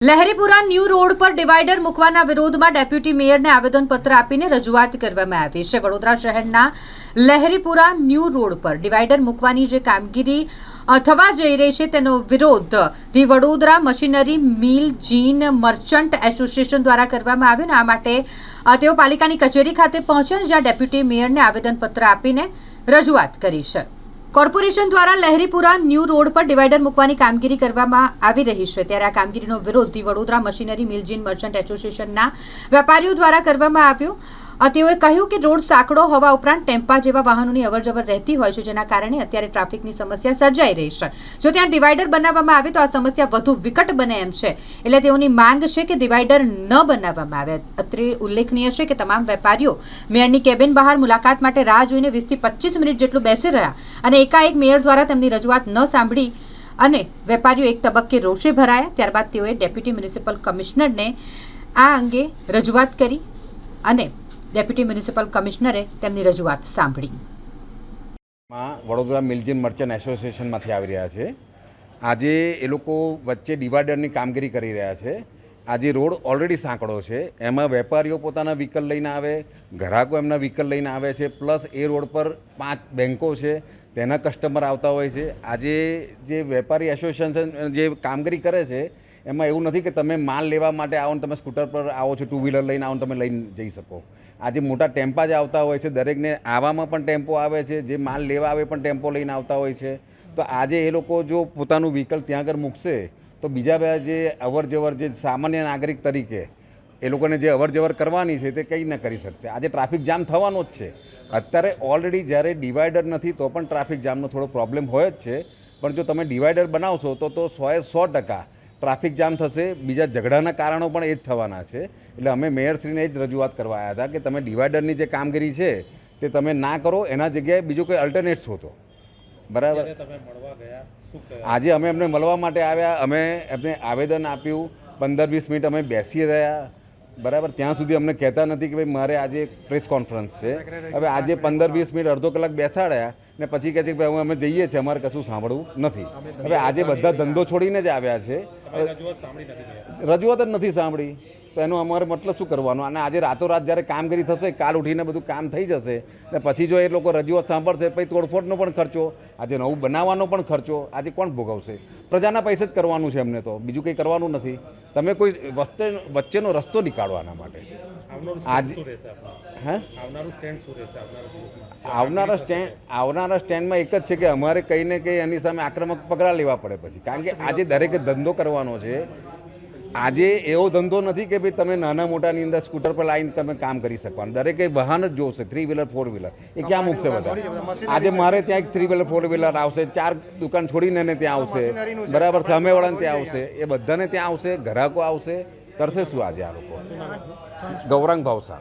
Laheripura new road પર divider મૂકવાના વિરોધમાં ડેપ્યુટી મેયરને આવેદનપત્ર આપીને રજૂઆત કરવામાં આવી છે. વડોદરા શહેરના લહેરીપુરા ન્યૂ રોડ પર ડિવાઈડર મૂકવાની જે કામગીરી થવા જઈ રહી છે તેનો વિરોધ the Vadodara machinery mill gin merchant association દ્વારા કરવામાં આવ્યો આ માટે તેઓ પાલિકાની કચેરી ખાતે પહોંચ્યા જ્યાં ડેપ્યુટી મેયરને આવેદનપત્ર આપીને રજૂઆત કરી છે. કોર્પોરેશન દ્વારા લહેરીપુરા ન્યૂ રોડ પર ડિવાઈડર મૂકવાની કામગીરી કરવામાં આવી રહી છે. ત્યારે આ કામગીરીનો વિરોધ વડોદરા મશીનરી મિલજીન મર્ચન્ટ એસોસિએશનના વેપારીઓ દ્વારા કરવામાં આવ્યો અ, તેઓએ કહ્યું કે રોડ સાંકડો હોવા ઉપરાંત ટેમ્પા જેવા વાહનોની અવરજવર રહેતી હોય છે જેના કારણે અત્યારે ટ્રાફિકની સમસ્યા સર્જાઈ રહી છે. જો ત્યાં ડિવાઈડર બનાવવામાં આવે તો આ સમસ્યા વધુ વિકટ બને એમ છે. એટલે તેઓની માંગ છે કે ડિવાઈડર ન બનાવવામાં આવે. અત્રે ઉલ્લેખનીય છે કે તમામ વેપારીઓ મેયરની કેબિન બહાર મુલાકાત માટે રાહ જોઈને વીસથી પચીસ મિનિટ જેટલું બેસી રહ્યા અને એકાએક મેયર દ્વારા તેમની રજૂઆત ન સાંભળી અને વેપારીઓ એક તબક્કે રોષે ભરાયા. ત્યારબાદ તેઓએ ડેપ્યુટી મ્યુનિસિપલ કમિશનરને આ અંગે રજૂઆત કરી અને ડેપ્યુટી મ્યુનિસિપલ કમિશનરે તેમની રજૂઆત સાંભળી. વડોદરા મિલજીન મર્ચન્ટ એસોસિએશનમાંથી આવી રહ્યા છે. આજે એ લોકો વચ્ચે ડિવાઈડરની કામગીરી કરી રહ્યા છે. આજે રોડ ઓલરેડી સાંકડો છે. એમાં વેપારીઓ પોતાના વ્હીકલ લઈને આવે, ગ્રાહકો એમના વ્હીકલ લઈને આવે છે, પ્લસ એ રોડ પર પાંચ બેન્કો છે, તેના કસ્ટમર આવતા હોય છે. આજે જે વેપારી એસોસિએશન જે કામગીરી કરે છે એમાં એવું નથી કે તમે માલ લેવા માટે આવો ને તમે સ્કૂટર પર આવો છો ટુ વ્હીલર લઈને આવો તમે લઈને જઈ શકો. આજે મોટા ટેમ્પા જ આવતા હોય છે, દરેકને આવામાં પણ ટેમ્પો આવે છે, જે માલ લેવા આવે પણ ટેમ્પો લઈને આવતા હોય છે. તો આજે એ લોકો જો પોતાનું વ્હીકલ ત્યાં આગળ મૂકશે, તો બીજા બધા જે અવર જવર જે સામાન્ય નાગરિક તરીકે, એ લોકોને જે અવર જવર કરવાની છે તે કંઈ ન કરી શકશે. આજે ટ્રાફિક જામ થવાનો જ છે. અત્યારે ઓલરેડી જ્યારે ડિવાઈડર નથી તો પણ ટ્રાફિક જામનો થોડો પ્રોબ્લેમ હોય જ છે. પણ જો તમે ડિવાઈડર બનાવશો તો તો સોએ સો ટકા ટ્રાફિક જામ થશે. બીજા ઝઘડાના કારણો પણ એ જ થવાના છે. એટલે અમે મેયરશ્રીને એ જ રજૂઆત કરવા આવ્યા હતા કે તમે ડિવાઈડરની જે કામગીરી છે તે તમે ના કરો એના જગ્યાએ બીજું કોઈ અલ્ટરનેટ શોધો. બરાબર? આજે અમે એમને મળવા માટે આવ્યા અમે એમને આવેદન આપ્યું. પંદર વીસ મિનિટ અમે બેસી રહ્યા. બરાબર ત્યાં સુધી અમને કહેતા નથી કે ભાઈ મારે આજે પ્રેસ કોન્ફરન્સ છે. હવે આજે પંદર વીસ મિનિટ અડધો કલાક બેસાડ્યા ને પછી કહે છે કે ભાઈ હવે અમે જઈએ છીએ અમારે કશું સાંભળવું નથી. હવે આજે બધા ધંધો છોડીને જ આવ્યા છે. રજૂઆત જ નથી સાંભળી. તો એનો અમારે મતલબ શું કરવાનો? અને આજે રાતોરાત જ્યારે કામગીરી થશે કાલ ઉઠીને બધું કામ થઈ જશે ને પછી જો એ લોકો રજૂઆત સાંભળશે પછી તોડફોડનો પણ ખર્ચો આજે નવું બનાવવાનો પણ ખર્ચો આજે કોણ ભોગવશે? પ્રજાના પૈસે જ કરવાનું છે અમને તો બીજું કંઈ કરવાનું નથી. તમે કોઈ વસ્તે વચ્ચેનો રસ્તો નીકાળો આના માટે. આજે હે? આવનારું સ્ટેન્ડ આવનારા આવનારા સ્ટેન્ડ આવનારા સ્ટેન્ડમાં એક જ છે કે અમારે કંઈ ને કંઈ એની સામે આક્રમક પગલાં લેવા પડે પછી. કારણ કે આજે દરેકે ધંધો કરવાનો છે. આજે એવો ધંધો નથી કે ભાઈ તમે નાના મોટાની અંદર સ્કૂટર પર લાઈન તમે કામ કરી શકવાનું દરેકે વાહન જ જોશે થ્રી વ્હીલર ફોર વ્હીલર એ ક્યાં મૂકશે બધા? આજે મારે ત્યાં એક થ્રી વ્હીલર ફોર વ્હીલર આવશે ચાર દુકાન છોડીને એને ત્યાં આવશે. બરાબર સામેવાળાને ત્યાં આવશે. એ બધાને ત્યાં આવશે ગ્રાહકો આવશે. કરશે શું આજે આ લોકો? ગૌરાંગ ભાવસા